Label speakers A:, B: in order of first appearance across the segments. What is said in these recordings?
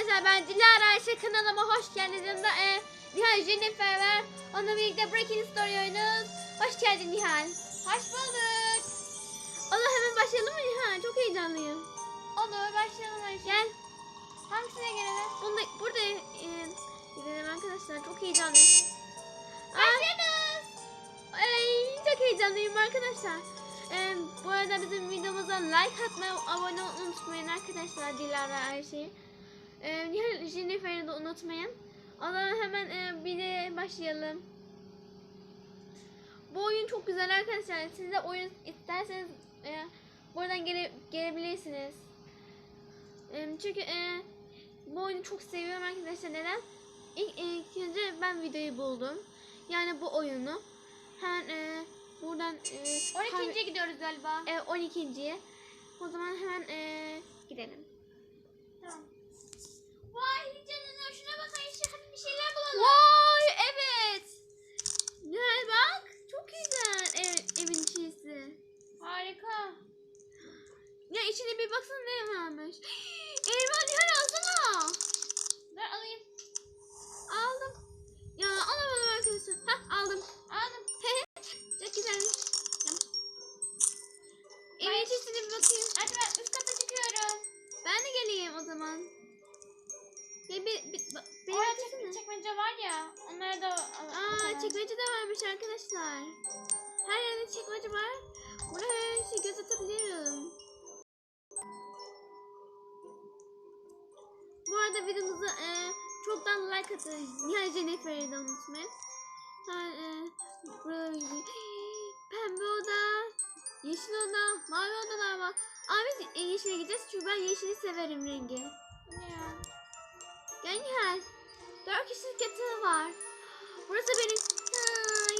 A: arkadaşlar ben Dilara Ayşe kanalıma hoş geldiniz. Yanımda e, Nihal Jennifer var. Onunla birlikte Breaking Story oynuyoruz. Hoş geldin Nihal. Hoş bulduk. Allah hemen başlayalım mı Nihal? Çok heyecanlıyım. Olur başlayalım Ayşe. Gel. Hangisine gelelim? Bunda, burada e, gidelim arkadaşlar. Çok heyecanlıyım. Başlayalım. Ay, çok heyecanlıyım arkadaşlar. Ee, bu arada bizim videomuza like atmayı, abone olmayı unutmayın arkadaşlar Dilara Ayşe'yi. Ee, Nihal Jennifer'i de unutmayın. O zaman hemen e, bir de başlayalım. Bu oyun çok güzel arkadaşlar. Siz de oyun isterseniz e, buradan gele, gelebilirsiniz. E, çünkü e, bu oyunu çok seviyorum arkadaşlar. Neden? İlk, ilk önce ben videoyu buldum. Yani bu oyunu. Hemen e, buradan e,
B: 12. gidiyoruz galiba.
A: e, 12.ye. O zaman hemen e, gidelim.
B: Vay canına şuna bak Ayşe hadi bir şeyler bulalım.
A: Vay evet. Gel bak. Çok güzel ev, evin içisi.
B: Harika.
A: Ya içine bir baksana ne varmış. Ya bir, bir,
B: Orada
A: beklesene.
B: çek çekmece var ya. Onları da.
A: Aa
B: alalım.
A: çekmece de varmış arkadaşlar. Her yerde çekmece var. Buraya her şeyi göz atabiliyorum. Bu arada videomuza e, çoktan like atın. Nihal Jennifer'i de unutmayın. Ha, e, burada bir şey- Pembe oda, yeşil oda, mavi odalar var. Ama biz e, yeşile gideceğiz çünkü ben yeşili severim rengi. Nihal. Dört kişilik yatağı var. Burası benim. Ay.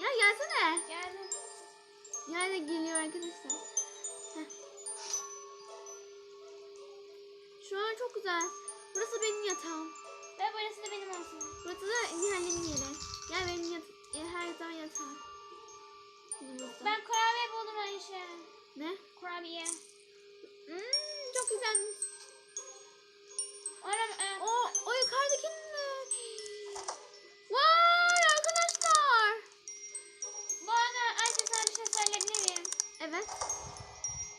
A: Ya gelsene.
B: Geldim.
A: Nihal de geliyor arkadaşlar. Heh. Şu an çok güzel. Burası benim yatağım.
B: Ve burası da benim olsun.
A: Burası da Nihal'in yeri. Gel benim yat her zaman yatağım. Yanımızda.
B: Ben kurabiye buldum Ayşe.
A: Ne?
B: Kurabiye.
A: Hmm, çok güzelmiş.
B: Oram, e,
A: O, o yukarıdaki ne? Vay arkadaşlar.
B: bu arada Ayşe sana bir şey söyleyebilir miyim?
A: Evet.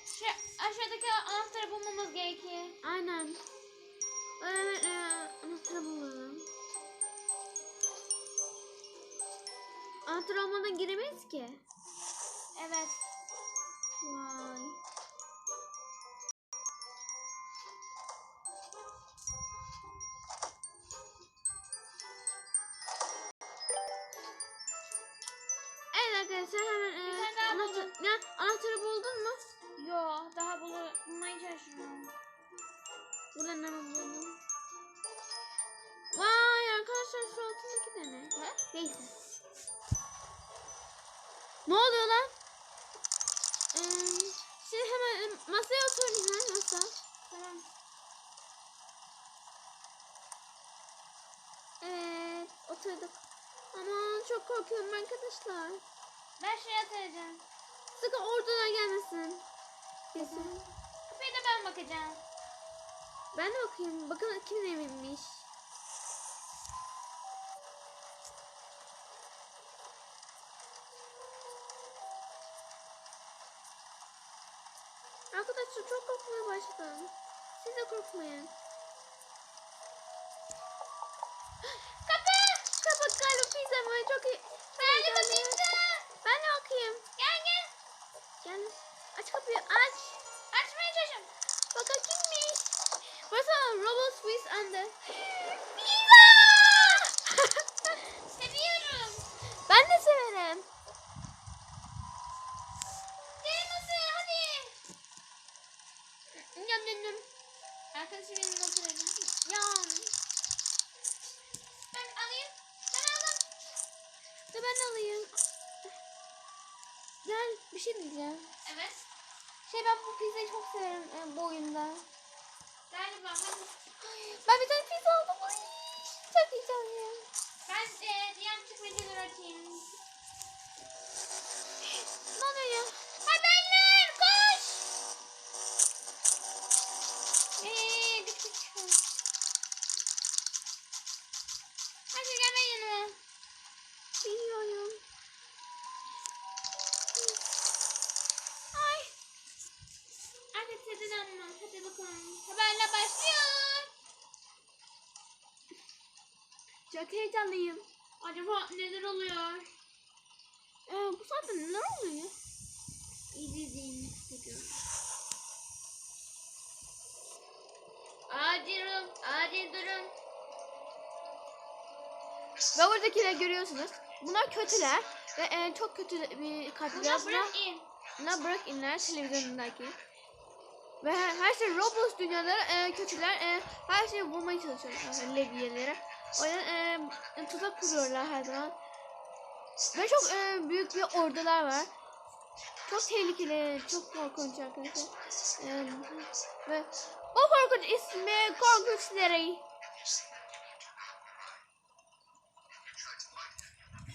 B: Şu aşağıdaki anahtarı bulmamız gerekiyor.
A: Aynen. Evet, e, anahtarı bulalım. Anahtar olmadan giremeyiz ki.
B: Evet.
A: Ne oluyor lan? Ee, şimdi hemen e, masaya oturun lan masa.
B: Tamam.
A: Evet oturduk. Aman çok korkuyorum arkadaşlar.
B: Ben şuraya atacağım.
A: Sakın ordular gelmesin. Kesin.
B: Kapıya da ben bakacağım.
A: Ben de bakayım. Bakın kimin evinmiş. Arkadaşlar çok korkmaya başladım. Siz de korkmayın. Kapı! Kapı galiba pizza mı? Çok iyi.
B: Ben de bakayım da.
A: Ben de bakayım.
B: Gel gel.
A: Gel. Aç kapıyı aç.
B: Açmaya çalışıyorum.
A: Bak kimmiş? Burası Robot Swiss the...
B: Pizza! Seviyorum.
A: ben de severim.
B: Ben alayım.
A: Gel bir şey diyeceğim.
B: Evet.
A: Şey ben bu pizzayı çok severim e, bu oyunda.
B: Galiba hadi.
A: Ben bir tane pizza aldım. Ay, çok heyecanlıyım.
B: Ben e, diğer çıkmacaları açayım.
A: Çok heyecanlıyım.
B: Acaba neler oluyor?
A: Ee, bu saatte neler oluyor?
B: İzlediğini istiyorum. Acil durum, acil durum.
A: Ve buradakileri görüyorsunuz. Bunlar kötüler. Ve e, çok kötü bir Bunlar,
B: bırak in.
A: bunlar bırak inler televizyonundaki. Ve her, her şey Roblox dünyaları e, kötüler. E, her şeyi vurmaya çalışıyorlar. Yani levyelere. O yüzden e, tuzak kuruyorlar her zaman. Ve çok e, büyük bir ordular var. Çok tehlikeli, çok korkunç arkadaşlar. E, ve o korkunç ismi Korkunç Larry.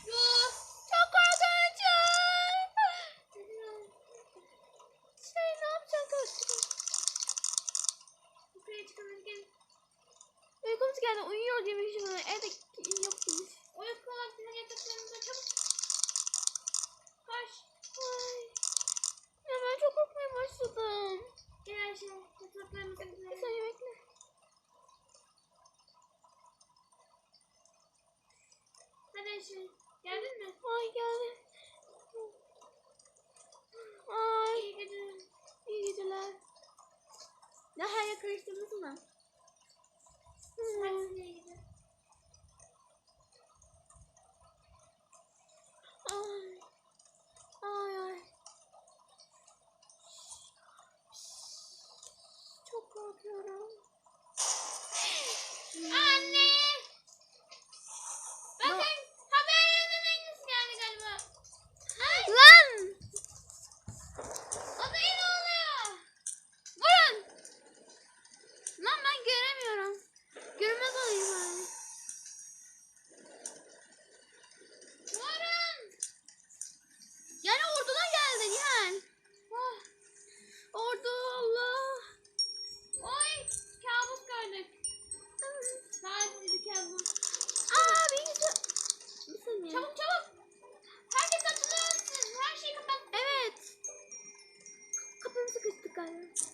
B: Sus.
A: Çok korkunç. Şey ne yapacağım koştum.
B: Yukarıya çıkalım gel.
A: Uykumuz geldi uyuyor diye bir şey var. Evde yok demiş.
B: Uyku vaktine yataklarımıza çabuk. Koş.
A: Ay. Ya ben çok korkmaya başladım.
B: Gel Ayşe. Yataklarımıza
A: Bir
B: gidelim.
A: saniye bekle.
B: Hadi Ayşe. Geldin mi?
A: Ay geldi. Ay
B: İyi geceler.
A: iyi geceler. Ne her yer karıştırdınız mı? Hmm.
B: Hadi size iyi geceler.
A: Ay. Ay ay. Çok korkuyorum.
B: Anne!
A: Ne-
B: Bakın haberlerden aynısı geldi galiba. Ay!
A: Lan!
B: Odaya ne oluyor?
A: Vurun! Lan ben göremiyorum. Görmez olayım bari.
B: Vurun!
A: Yani ordudan geldi Nihal. Ah, Ordu Allah.
B: Oy! Kabus gördük. Sadece bir kabus.
A: Aa beni saniye.
B: Çabuk çabuk! Herkes atılıyorsun. Her şeyi kapat.
A: Evet. Kapımı sıkıştık galiba.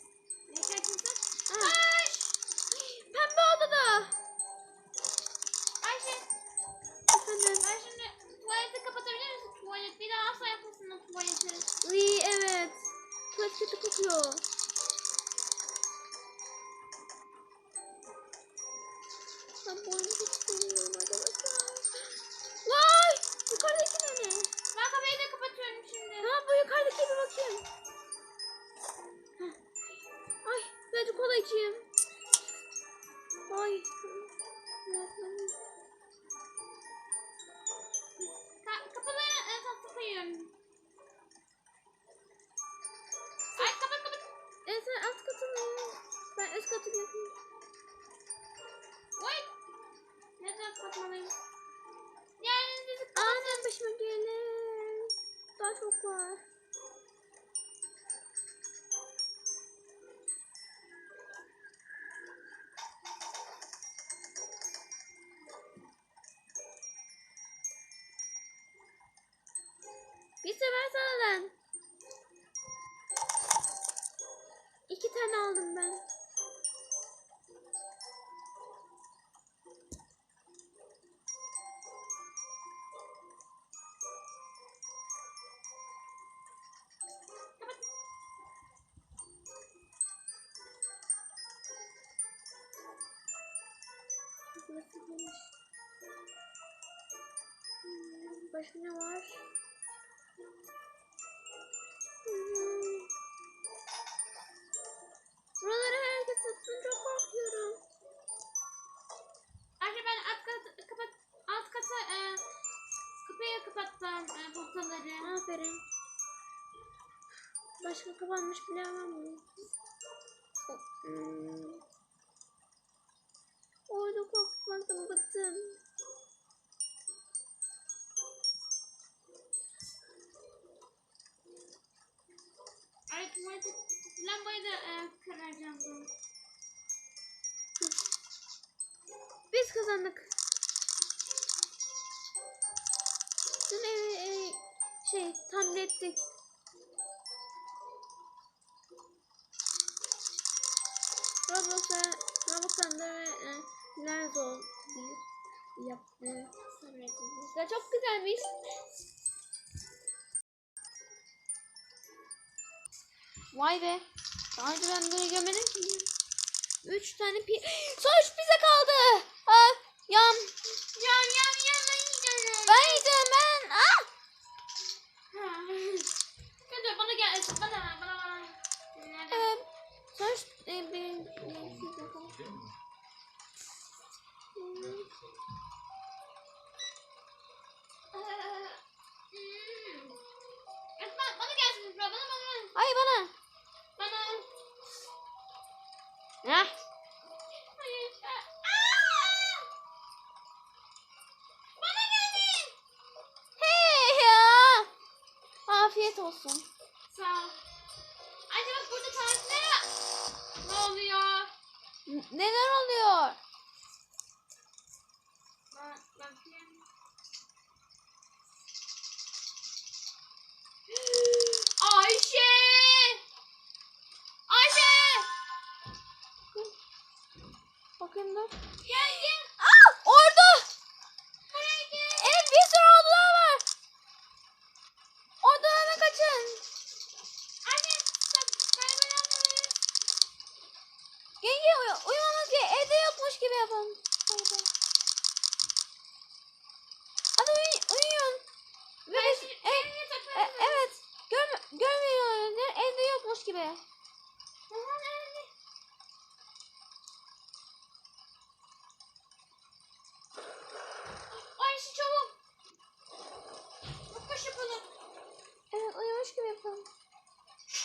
B: Ben
A: bu oyunu hiç sevmiyorum arkadaşlar. Vay! Yukarıdaki ne?
B: Ben kapıyı da kapatıyorum şimdi.
A: Ha bu yukarıdaki bir bakayım. Bir sefer sana İki tane aldım ben. Hmm, Başka ne var? Başka kapanmış bile var mı? Hmm. Orada korkmaktan bıktım.
B: Ay tuvalete lambayı da e, kararacağım. ben.
A: Biz kazandık. Dün evi e, şey tamir arkadaşlar. Çok güzelmiş. Vay be. Daha önce ben böyle görmedim ki. Üç tane pi... Son üç pizza kaldı. Ha, yan. olsun.
B: Sağ ol. Anne bak burada tarifler ne oluyor?
A: N neler oluyor?